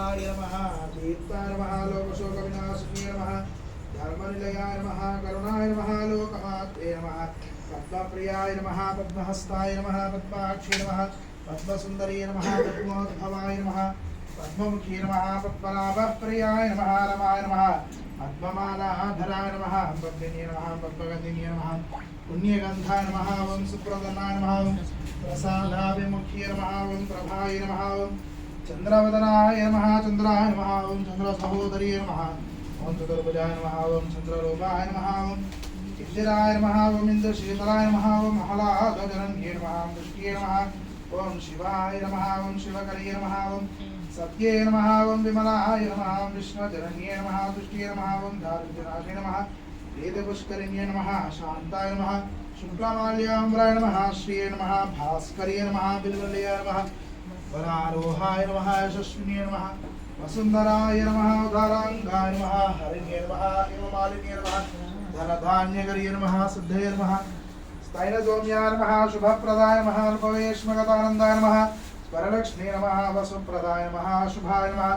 शीतलाय नमः दीप्ताय नमः लोकशोकविनाशिन्ये नमः धर्मनिलयाय नमः करुणाय नमः लोकमात्रे नमः पद्मप्रियाय नमः पद्महस्ताय नमः पद्माक्षी नमः पद्मसुन्दरी नमः पद्मोद्भवाय नमः पद्ममुखी नमः पद्मनाभप्रियाय नमः रमाय नमः पद्ममालाधराय नमः पद्मिनी नमः पद्मगन्धिनी नमः पुण्यगन्धाय नमः ॐ सुप्रदन्नाय नमः ॐ प्रसादाभिमुख्ये नमः ॐ प्रभाय नमः ॐ चन्द्रवदनाय नमः चन्द्राय नमः ॐ चन्द्रसहोदरी नमः ॐ चतुर्भुजाय नमः ॐ चन्द्ररूपाय नमः ॐ इंदिराय नमः ॐ इन्द्रशीतलाय नमः ॐ महलादजनन्ये नमः दृष्ट्ये नमः ॐ शिवाय नमः ॐ शिवकर्ये नमः ॐ सत्ये नमः ॐ विमलाय नमः ॐ विष्णुजनन्ये नमः तुष्ट्ये नमः ॐ दारिद्र्यनाशे नमः वेदपुष्करिण्ये नमः शान्ताय नमः शुक्लमाल्याम्राय नमः श्रिये नमः भास्कर्ये नमः बिल्वल्ये नमः वरारोहाय नमः, यशस्विन्ये नमः, वसुन्धराय नमः, उदाराङ्गाय नमः हरिणे नमः, हिममालिन्ये नमः नमः, सिद्धये नमः नमः, शुभप्रदाय नमः अल्पवेश्मगतानन्दाय नमः नमः, वसुप्रदाय नमः, शुभाय नमः